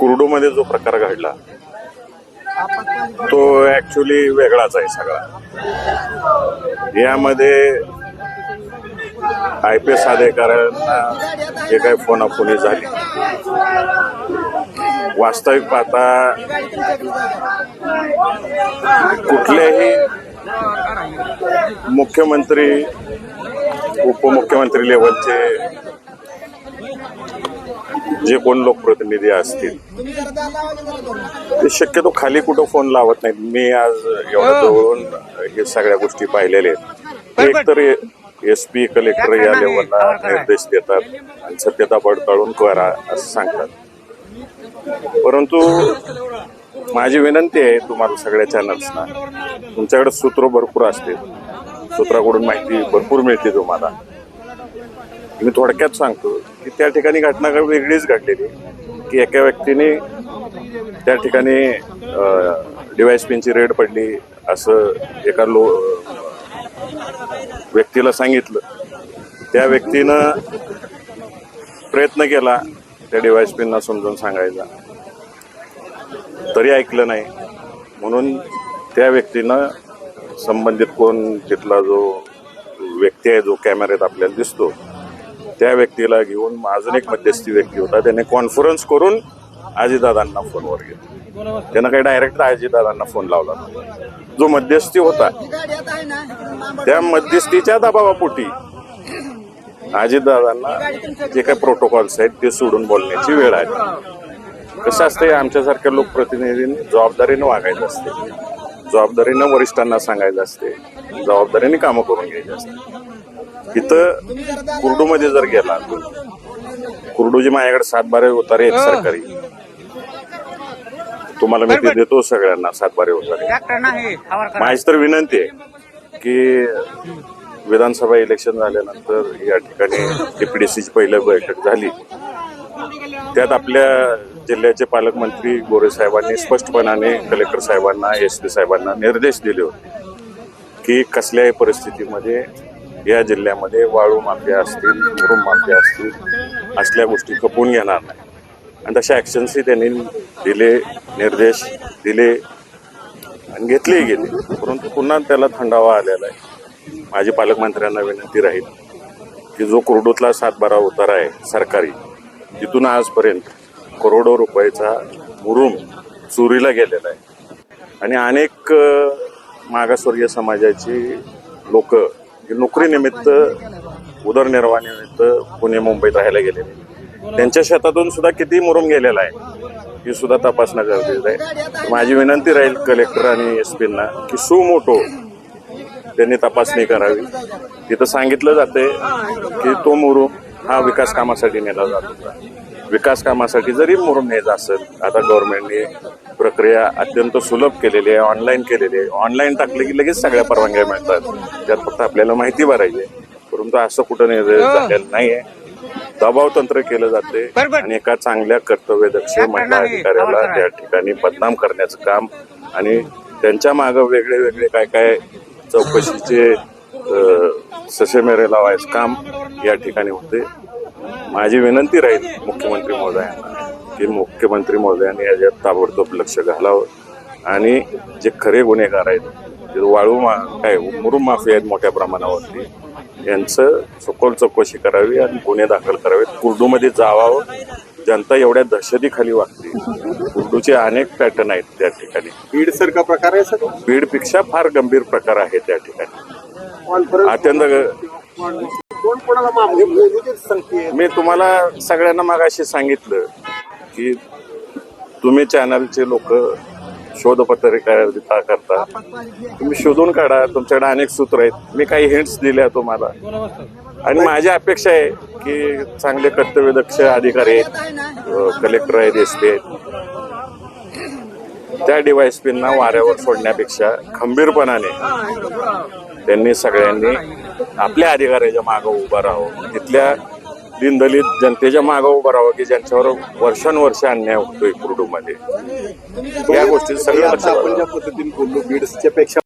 कुर्डूमध्ये जो प्रकार घडला तो ऍक्च्युली वेगळाच आहे सगळा. यामध्ये आय पी एस अधिकाऱ्यांना जे काही फोनाफोनी झाली. वास्तविक पाहता कुठल्याही मुख्यमंत्री उपमुख्यमंत्री लेवलचे जे कोण लोकप्रतिनिधी असतील ते शक्यतो खाली कुठं फोन लावत नाहीत. मी आज एवढ्या जवळून हे सगळ्या गोष्टी पाहिलेल्या आहेत. एक तर एस पी कलेक्टर या लेवलला निर्देश देतात आणि सत्यता पडताळून करा असं सांगतात. परंतु माझी विनंती आहे तुम्हाला सगळ्या चॅनल्सना तुमच्याकडे सूत्र भरपूर असतील. सूत्राकडून माहिती भरपूर मिळते तुम्हाला. मी थोडक्यात सांगतो की त्या ठिकाणी घटना वेगळीच घडलेली की एका व्यक्तीने त्या ठिकाणी डिवाइस पिनची रेड पडली असं एका लो व्यक्तीला सांगितलं. त्या व्यक्तीनं प्रयत्न केला त्या डिवाइस पिनना समजून सांगायचा. तरी ऐकलं नाही. म्हणून त्या व्यक्तीनं संबंधित कोण तिथला जो व्यक्ती आहे जो कॅमेऱ्यात आपल्याला दिसतो त्या व्यक्तीला घेऊन अजून एक मध्यस्थी व्यक्ती होता. त्याने कॉन्फरन्स करून आजीदादांना फोनवर घेतलं. त्यानं काही डायरेक्ट आजीदादांना फोन लावला जो मध्यस्थी होता त्या मध्यस्थीच्या दबावापोटी आजीदादांना जे काही प्रोटोकॉल्स आहेत ते सोडून बोलण्याची वेळ आहे कसं असतंय आमच्यासारख्या लोकप्रतिनिधींनी जबाबदारीनं वागायचं असते. जबाबदारीनं वरिष्ठांना सांगायचं असते. जबाबदारीने कामं करून घ्यायची असते. इथं कुर्डूमध्ये जर गेला कुर्डूची माझ्याकडे सातबारे उतारे आहेत सरकारी. तुम्हाला मी ते देतो सगळ्यांना उतारे. नाही आवर करा. माझी तर विनंती आहे की विधानसभा इलेक्शन झाल्यानंतर या ठिकाणी डीपीडीसीची पहिली बैठक झाली. त्यात आपल्या जिल्ह्याचे पालकमंत्री गोरे साहेबांनी स्पष्टपणाने कलेक्टर साहेबांना एस पी साहेबांना निर्देश दिले होते की कसल्याही परिस्थितीमध्ये या जिल्ह्यामध्ये वाळू माफिया असतील मुरुम माफिया असतील असल्या गोष्टी खपवून घेणार नाही. आणि तशा ॲक्शन्सही त्यांनी दिले निर्देश दिले आणि घेतलेही गेले. परंतु पुन्हा त्याला थंडावा आलेला आहे. माझी पालकमंत्र्यांना विनंती राहील की जो कुर्डूतला सातबारा उतारा आहे सरकारी तिथून आजपर्यंत करोडो रुपयाचा मुरुम चोरीला गेलेला आहे. आणि अनेक मागासवर्गीय समाजाची लोक नोकरीनिमित्त उदरनिर्वाहानिमित्त पुणे मुंबईत राहायला गेलेले त्यांच्या शेतातून सुद्धा किती मुरुम गेलेला आहे ही सुद्धा तपासणं गरजेचं आहे. माझी विनंती राहील कलेक्टर आणि एस पींना की सुमोटो त्यांनी तपासणी करावी. तिथं सांगितलं जाते की तो मुरुम हा विकास कामासाठी नेला जात. होता विकास कामासाठी जरी मुरुम न्यायचा असेल आता गव्हर्नमेंटने प्रक्रिया अत्यंत सुलभ केलेली आहे ऑनलाईन केलेली आहे. ऑनलाईन टाकले की लगेच सगळ्या परवानग्या मिळतात. त्यात फक्त आपल्याला माहिती भरायची आहे. परंतु असं कुठं निर्देश झालेलं नाहीये. दबाव तंत्र केलं जाते. आणि एका चांगल्या कर्तव्यदक्ष महिला अधिकाऱ्याला त्या ठिकाणी बदनाम करण्याचं काम आणि त्यांच्या मागं वेगळे वेगळे काय काय चौकशीचे ससेमेरे लावायचं काम या ठिकाणी होते. माझी विनंती राहील मुख्यमंत्री महोदयांना. की मुख्यमंत्री महोदयांनी याच्यात ताबडतोब लक्ष घालावं. आणि जे खरे गुन्हेगार आहेत जे वाळू मा काय मुरुम माफी आहेत मोठ्या प्रमाणावरती यांचं सखोल चौकशी करावी आणि गुन्हे दाखल करावेत. कुर्डूमध्ये जावावं. जनता एवढ्या दहशतीखाली वागते. कुर्डूचे अनेक पॅटर्न आहेत त्या ठिकाणी. बीड सारखा प्रकार आहे सर बीडपेक्षा फार गंभीर प्रकार आहे त्या ठिकाणी. अत्यंत मी तुम्हाला सगळ्यांना मागाशी सांगितलं. की तुम्ही चॅनलचे लोक शोधपत्रिका करता? तुम्ही शोधून काढा तुमच्याकडे अनेक सूत्र आहेत. मी काही हिंट्स दिल्या तुम्हाला. आणि माझी अपेक्षा आहे की चांगले कर्तव्यदक्ष अधिकारी आहेत कलेक्टर आहेत एस पी आहेत. त्या डिवाइस पींना वाऱ्यावर सोडण्यापेक्षा खंबीरपणाने त्यांनी सगळ्यांनी आपल्या अधिकाऱ्याच्या मागं उभं राहावं. तिथल्या दीनदलित जनतेच्या मागं उभं राहावं की ज्यांच्यावर वर्षानुवर्ष अन्याय होतोय कुर्डूमध्ये या गोष्टी सगळ्या आपण. ज्या पद्धतीने बोललो बीडच्या पेक्षा